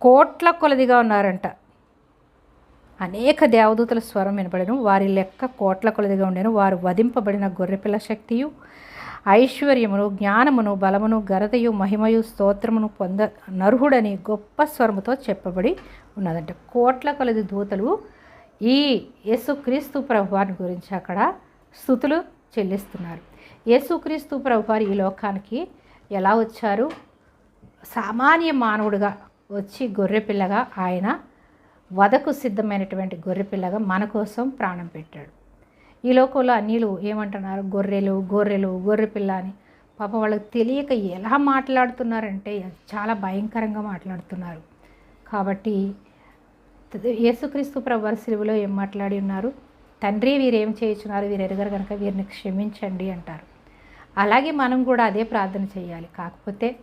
కోట్ల కొలదిగా ఉన్నారంట. అనేక దేవదూతల స్వరం వినపడను వారి లెక్క కోట్ల కొలదిగా ఉండెను. వారు వధింపబడిన గొర్రెపిల్ల శక్తియు ఐశ్వర్యమును జ్ఞానమును బలమును గరదయు మహిమయు స్తోత్రమును పొంద నర్హుడని గొప్ప స్వరముతో చెప్పబడి ఉన్నదంట. కోట్ల కొలది దూతలు ఈ యేసుక్రీస్తు ప్రభువారి గురించి అక్కడ స్థుతులు చెల్లిస్తున్నారు. యేసుక్రీస్తు ప్రభువారు ఈ లోకానికి ఎలా వచ్చారు? సామాన్య మానవుడిగా వచ్చి గొర్రెపిల్లగా ఆయన వదకు సిద్ధమైనటువంటి గొర్రెపిల్లగా మన కోసం ప్రాణం పెట్టాడు. ఈ లోకంలో అన్నిలు ఏమంటున్నారు? గొర్రెలు గొర్రెలు గొర్రెపిల్ల అని. పాప వాళ్ళకి తెలియక ఎలా మాట్లాడుతున్నారంటే చాలా భయంకరంగా మాట్లాడుతున్నారు. కాబట్టి యేసుక్రీస్తు ప్రభు సిలువలో ఏం మాట్లాడి ఉన్నారు? తండ్రి వీరేం చేయించున్నారు? వీరు ఎరగరు కనుక వీరిని క్షమించండి అంటారు. అలాగే మనం కూడా అదే ప్రార్థన చేయాలి. కాకపోతే